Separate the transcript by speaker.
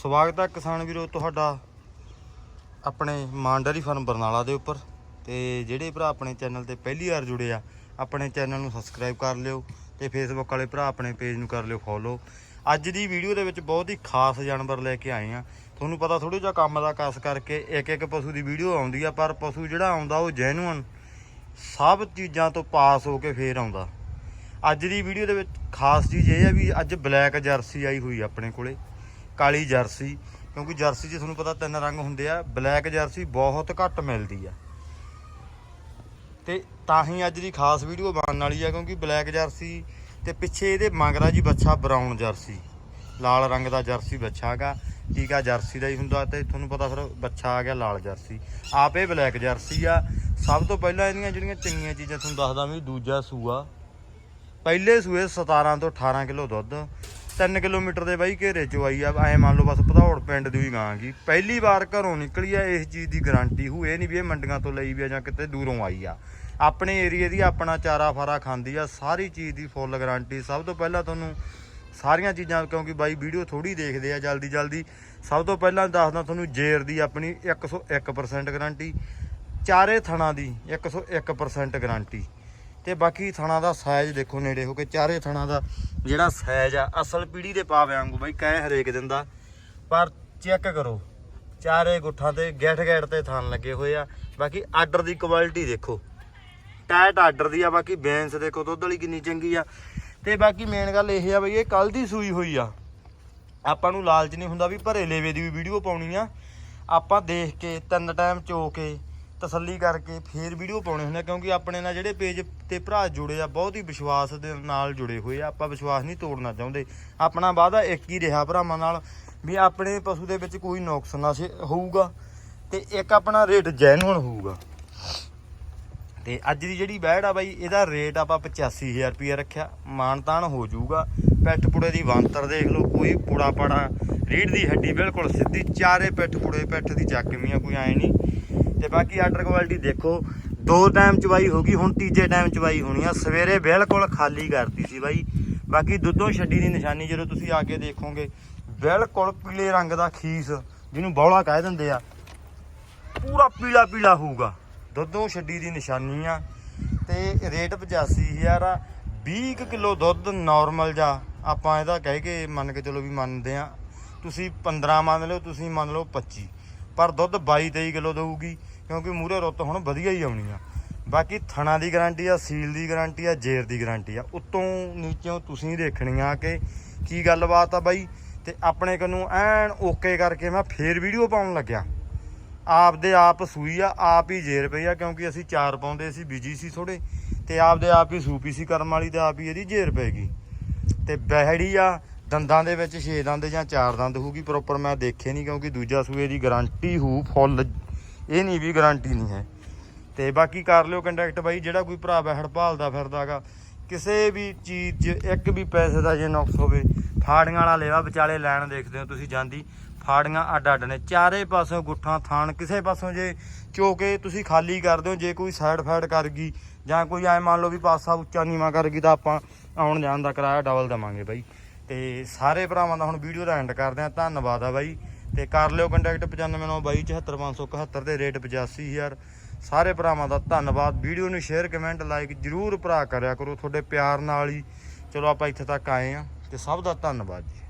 Speaker 1: ਸਵਾਗਤ ਹੈ ਕਿਸਾਨ ਵੀਰੋ ਤੁਹਾਡਾ ਆਪਣੇ ਮਾਂਡਰੀ ਫਾਰਮ ਬਰਨਾਲਾ ਦੇ ਉੱਪਰ ਤੇ ਜਿਹੜੇ ਭਰਾ ਆਪਣੇ ਚੈਨਲ ਤੇ ਪਹਿਲੀ ਵਾਰ ਜੁੜੇ ਆ, ਆਪਣੇ ਚੈਨਲ ਨੂੰ ਸਬਸਕ੍ਰਾਈਬ ਕਰ ਲਿਓ ਤੇ ਫੇਸਬੁੱਕ ਵਾਲੇ ਭਰਾ ਆਪਣੇ ਪੇਜ ਨੂੰ ਕਰ ਲਿਓ ਫੋਲੋ ਅੱਜ ਦੀ ਵੀਡੀਓ ਦੇ ਵਿੱਚ ਬਹੁਤ ਹੀ ਖਾਸ ਜਾਨਵਰ ਲੈ ਕੇ ਆਏ ਆ। ਤੁਹਾਨੂੰ ਪਤਾ ਥੋੜਾ ਜਿਹਾ ਕੰਮ ਦਾ ਕਸ ਕਰਕੇ ਇੱਕ ਇੱਕ ਪਸ਼ੂ ਦੀ ਵੀਡੀਓ ਆਉਂਦੀ ਆ, ਪਰ ਪਸ਼ੂ ਜਿਹੜਾ ਆਉਂਦਾ ਉਹ ਜੈਨੂਅਨ ਸਭ ਚੀਜ਼ਾਂ ਤੋਂ ਪਾਸ ਹੋ ਕੇ ਫੇਰ ਆਉਂਦਾ। ਅੱਜ ਦੀ ਵੀਡੀਓ ਦੇ ਵਿੱਚ ਖਾਸ ਚੀਜ਼ ਇਹ ਆ ਵੀ ਅੱਜ ਬਲੈਕ ਜਰਸੀ ਆਈ ਹੋਈ ਆਪਣੇ ਕੋਲੇ। ਕਾਲੀ ਜਰਸੀ, ਕਿਉਂਕਿ ਜਰਸੀ 'ਚ ਤੁਹਾਨੂੰ ਪਤਾ ਤਿੰਨ ਰੰਗ ਹੁੰਦੇ ਆ, ਬਲੈਕ ਜਰਸੀ ਬਹੁਤ ਘੱਟ ਮਿਲਦੀ ਆ। ਤੇ ਤਾਂ ਹੀ ਅੱਜ ਦੀ ਖਾਸ ਵੀਡੀਓ ਬਣਨ ਵਾਲੀ ਆ, ਕਿਉਂਕਿ ਬਲੈਕ ਜਰਸੀ ਤੇ ਪਿੱਛੇ ਇਹਦੇ ਮੰਗਦਾ ਜੀ ਬੱਚਾ ਬਰਾਊਨ ਜਰਸੀ, ਲਾਲ ਰੰਗ ਦਾ ਜਰਸੀ ਬੱਚਾ ਹੈਗਾ, ਟੀਕਾ ਜਰਸੀ ਦਾ ਹੀ ਹੁੰਦਾ ਤੇ ਤੁਹਾਨੂੰ ਪਤਾ ਫਿਰ ਬੱਚਾ ਆ ਗਿਆ ਲਾਲ ਜਰਸੀ। ਆਪ ਇਹ ਬਲੈਕ ਜਰਸੀ ਆ। ਸਭ ਤੋਂ ਪਹਿਲਾਂ ਇਹਦੀਆਂ ਜਿਹੜੀਆਂ ਚੰਗੀਆਂ ਚੀਜ਼ਾਂ ਤੁਹਾਨੂੰ ਦੱਸਦਾ ਵੀ ਦੂਜਾ ਸੂਆ। ਪਹਿਲੇ ਸੂਏ 17 ਤੋਂ 18 ਕਿਲੋ ਦੁੱਧ 3 ਕਿਲੋਮੀਟਰ ਦੇ ਬਾਈ ਘੇਰੇ ਚੋਂ ਆਈ ਆ, ਐ ਮੰਨ ਲਓ ਬਸ ਭਦੌੜ ਪਿੰਡ ਦੀ ਹੀ ਗਾਂ ਗੀ ਪਹਿਲੀ ਵਾਰ ਘਰੋਂ ਨਿਕਲੀ ਆ, ਇਸ ਚੀਜ਼ ਦੀ ਗਾਰੰਟੀ ਹੂ, ਇਹ ਨਹੀਂ ਵੀ ਇਹ ਮੰਡੀਆਂ ਤੋਂ ਲਈ ਵੀ ਆ ਜਾਂ ਕਿਤੇ ਦੂਰੋਂ ਆਈ ਆ। ਆਪਣੇ ਏਰੀਏ ਦੀ ਆਪਣਾ ਚਾਰਾ ਫਾਰਾ ਖਾਂਦੀ ਆ, ਸਾਰੀ ਚੀਜ਼ ਦੀ ਫੁੱਲ ਗਾਰੰਟੀ ਸਭ ਤੋਂ ਪਹਿਲਾਂ ਤੁਹਾਨੂੰ ਸਾਰੀਆਂ ਚੀਜ਼ਾਂ, ਕਿਉਂਕਿ ਬਾਈ ਵੀਡੀਓ ਥੋੜੀ ਦੇਖਦੇ ਆ ਜਲਦੀ ਜਲਦੀ, ਸਭ ਤੋਂ ਪਹਿਲਾਂ ਦੱਸਦਾ ਤੁਹਾਨੂੰ ਜੇਰ ਦੀ ਆਪਣੀ 101% ਗਾਰੰਟੀ ਚਾਰੇ ਥਣਾ ਦੀ 101% ਗਾਰੰਟੀ ਤੇ ਬਾਕੀ ਥਣਾ ਦਾ ਸਾਈਜ਼ ਦੇਖੋ ਨੇੜੇ ਹੋ ਕੇ, ਚਾਰੇ ਥਣਾ ਦਾ ਜਿਹੜਾ ਸਾਈਜ਼ ਆ, ਅਸਲ ਪੀੜੀ ਦੇ ਪਾ ਵਾਂਗੂ ਬਾਈ, ਕਹਿ ਹਰੇਕ ਦਿੰਦਾ। ਪਰ ਚੈੱਕ ਕਰੋ, ਚਾਰੇ ਗੁੱਠਾਂ ਤੇ ਗੈਠ ਗੈਠ ਤੇ ਥਣ ਲੱਗੇ ਹੋਏ ਆ। ਬਾਕੀ ਆਰਡਰ ਦੀ ਕੁਆਲਿਟੀ ਦੇਖੋ, ਟਾਇਟ ਆਰਡਰ ਦੀ ਆ, ਬਾਕੀ ਬੈਂਸ ਦੇਖੋ, ਦੁੱਧ ਵਾਲੀ ਕਿੰਨੀ ਚੰਗੀ ਆ। ਤੇ ਬਾਕੀ ਮੇਨ ਗੱਲ ਇਹ ਆ ਬਈ, ਇਹ ਕੱਲ ਦੀ ਸੂਈ ਹੋਈ ਆ। ਆਪਾਂ ਨੂੰ ਲਾਲਚ ਨਹੀਂ ਹੁੰਦਾ ਵੀ ਭਰੇ ਲੇਵੇ ਦੀ ਵੀ ਵੀਡੀਓ ਪਾਉਣੀ ਆ। ਆਪਾਂ ਦੇਖ ਕੇ ਤਿੰਨ ਟਾਈਮ ਚੋ ਕੇ ਤਸੱਲੀ ਕਰਕੇ ਫੇਰ ਵੀਡੀਓ ਪਾਉਣੇ ਹੁੰਦੇ ਆ, ਕਿਉਂਕਿ ਆਪਣੇ ਨਾਲ ਜਿਹੜੇ ਪੇਜ ਤੇ ਭਰਾ ਜੁੜੇ ਆ, ਬਹੁਤ ਹੀ ਵਿਸ਼ਵਾਸ ਦੇ ਨਾਲ ਜੁੜੇ ਹੋਏ ਆ। ਆਪਾਂ ਵਿਸ਼ਵਾਸ ਨਹੀਂ ਤੋੜਨਾ ਚਾਹੁੰਦੇ। ਆਪਣਾ ਵਾਅਦਾ ਇੱਕ ਹੀ ਰਿਹਾ ਭਰਾਵਾਂ ਨਾਲ ਵੀ ਆਪਣੇ ਪਸ਼ੂ ਦੇ ਵਿੱਚ ਕੋਈ ਨੁਕਸ ਨਾ ਸੀ- ਹੋਊਗਾ ਤੇ ਇੱਕ ਆਪਣਾ ਰੇਟ ਜੈਨੂਅਨ ਹੋਊਗਾ। ਤੇ ਅੱਜ ਦੀ ਜਿਹੜੀ ਬੈੜ ਆ ਬਾਈ, ਇਹਦਾ ਰੇਟ ਆਪਾਂ 85000 ਰੁਪਏ ਰੱਖਿਆ। ਮਾਨਤਾਨ ਹੋ ਜਾਊਗਾ। ਪਿੱਠ ਪੁੜੇ ਦੀ ਵਾਂਤਰ ਦੇਖ ਲਓ, ਕੋਈ ਪੁੜਾ ਪੜਾ ਰੀੜ ਦੀ ਹੱਡੀ ਬਿਲਕੁਲ ਸਿੱਧੀ, ਚਾਰੇ ਪਿੱਠ ਪੁੜੇ, ਪਿੱਠ ਦੀ ਚੱਕਵੀਆਂ ਕੋਈ ਆਏ ਨਹੀਂ। ਤੇ ਬਾਕੀ ਆਰਡਰ ਕੁਆਲਿਟੀ ਦੇਖੋ, ਦੋ ਟਾਈਮ ਚਵਾਈ ਹੋ ਗਈ ਹੁਣ ਤੀਜੇ ਟਾਈਮ ਚਵਾਈ ਹੋਣੀ ਆ। ਸਵੇਰੇ ਬਿਲਕੁਲ ਖਾਲੀ ਕਰਤੀ ਸੀ ਬਾਈ। ਬਾਕੀ ਦੁੱਧੋਂ ਛੱਡੀ ਦੀ ਨਿਸ਼ਾਨੀ, ਜਦੋਂ ਤੁਸੀਂ ਆ ਕੇ ਦੇਖੋਗੇ, ਬਿਲਕੁਲ ਪੀਲੇ ਰੰਗ ਦਾ ਖੀਸ, ਜਿਹਨੂੰ ਬੌਲਾ ਕਹਿ ਦਿੰਦੇ ਆ। ਪੂਰਾ ਪੀਲਾ ਪੀਲਾ ਹੋਊਗਾ। ਦੁੱਧੋਂ ਛੱਡੀ ਦੀ ਨਿਸ਼ਾਨੀ ਆ। ਤੇ ਰੇਟ 85000 ਆ। 20 ਕਿਲੋ ਦੁੱਧ ਨਾਰਮਲ ਜਾ। ਆਪਾਂ ਇਹਦਾ ਕਹਿ ਕੇ ਮੰਨ ਕੇ ਚਲੋ ਵੀ ਮੰਨਦੇ ਆ। ਤੁਸੀਂ 15 ਮੰਨ ਲਓ, ਤੁਸੀਂ ਮੰਨ ਲਓ 25 ਪਰ ਦੁੱਧ 22 23 ਕਿਲੋ ਦਊਗੀ। ਕਿਉਂਕਿ ਮੂਰੇ ਰੁੱਤ ਹੁਣ ਵਧੀਆ ਹੀ ਆਉਣੀ ਆ। ਬਾਕੀ ਥਣਾ ਦੀ ਗਾਰੰਟੀ ਆ, ਸੀਲ ਦੀ ਗਾਰੰਟੀ ਆ, ਜੇਰ ਦੀ ਗਾਰੰਟੀ ਆ। ਉੱਤੋਂ ਨੀਚੋਂ ਤੁਸੀਂ ਦੇਖਣੀ ਆ ਕਿ ਕੀ ਗੱਲਬਾਤ ਆ ਬਾਈ। ਤੇ ਆਪਣੇ ਕੋਲੋਂ ਐਨ ਓਕੇ ਕਰਕੇ ਮੈਂ ਫੇਰ ਵੀਡੀਓ ਪਾਉਣ ਲੱਗਿਆ। ਆਪਦੇ ਆਪ ਸੂਈ ਆ, ਆਪ ਹੀ ਜੇਰ ਪਈ ਆ, ਕਿਉਂਕਿ ਅਸੀਂ ਚਾਰ ਪਾਉਂਦੇ ਸੀ, ਬਿਜ਼ੀ ਸੀ ਥੋੜੇ ਤੇ ਆਪਦੇ ਆਪ ਹੀ ਸੂਪੀ ਸੀ ਕਰਮ ਵਾਲੀ ਤੇ ਆਪ ਹੀ ਇਹਦੀ ਜੇਰ ਪੈ ਗਈ। ਤੇ ਬਹਿੜੀ ਆ, ਦੰਦਾਂ ਦੇ ਵਿੱਚ 6 ਦੰਦ ਜਾਂ 4 ਦੰਦ ਹੋਊਗੀ ਪ੍ਰੋਪਰ ਮੈਂ ਦੇਖੇ ਨਹੀਂ ਕਿਉਂਕਿ ਦੂਜਾ ਸੂਏ ਦੀ ਗਾਰੰਟੀ ਹੋਊ, ਫੁੱਲ ਇਹ ਨਹੀਂ ਵੀ ਗਾਰੰਟੀ ਨਹੀਂ ਹੈ। ਤੇ ਬਾਕੀ ਕਰ ਲਿਓ ਕੰਟੈਕਟ ਬਾਈ, ਜਿਹੜਾ ਕੋਈ ਭਰਾ ਬਹਿੜ ਭਾਲਦਾ ਫਿਰਦਾਗਾ, ਕਿਸੇ ਵੀ ਚੀਜ਼ 'ਚ ਇੱਕ ਵੀ ਪੈਸੇ ਦਾ ਜੇ ਨੁਕਸ ਹੋਵੇ, ਫਾੜੀਆਂ ਵਾਲਾ ਲੇਵਾ ਵਿਚਾਲੇ ਲੈਣ ਦੇਖਦੇ ਹੋ ਤੁਸੀਂ ਜਾਂਦੀ, ਫਾੜੀਆਂ ਅੱਡ ਅੱਡ ਨੇ, ਚਾਰੇ ਪਾਸੋਂ ਗੁੱਠਾਂ ਥਾਣ, ਕਿਸੇ ਪਾਸੋਂ ਜੇ ਚੋਕੇ ਤੁਸੀਂ ਖਾਲੀ ਕਰਦੇ ਹੋ, ਜੇ ਕੋਈ ਸਾਈਡ ਫਾਈਡ ਕਰ ਗਈ, ਜਾਂ ਕੋਈ ਐ ਮੰਨ ਲਓ ਵੀ ਪਾਸਾ ਉੱਚਾ ਨੀਵਾ ਕਰ ਗਈ ਤਾਂ ਆਪਾਂ ਆਉਣ ਜਾਣ ਦਾ ਕਿਰਾਇਆ ਡਬਲ ਦੇਵਾਂਗੇ ਬਾਈ। ਤੇ ਸਾਰੇ ਭਰਾਵਾਂ ਦਾ ਹੁਣ ਵੀਡੀਓ ਦਾ ਐਂਡ ਕਰਦੇ ਆ ਧੰਨਵਾਦ ਆ ਬਾਈ। ਤੇ ਕਰ ਲਿਓ ਕੰਟੈਕਟ 9592 ਦੇ ਰੇਟ 85000 ਸਾਰੇ ਭਰਾਵਾਂ ਦਾ ਧੰਨਵਾਦ। ਵੀਡੀਓ ਨੂੰ ਸ਼ੇਅਰ, ਕਮੈਂਟ, ਲਾਈਕ ਜਰੂਰ ਭਰਾ ਕਰਿਆ ਕਰੋ। ਤੁਹਾਡੇ ਪਿਆਰ ਨਾਲ ਹੀ। ਚਲੋ ਆਪਾਂ ਇੱਥੇ ਤੱਕ ਆਏ ਆ ਤੇ ਸਭ ਦਾ ਧੰਨਵਾਦ ਜੀ।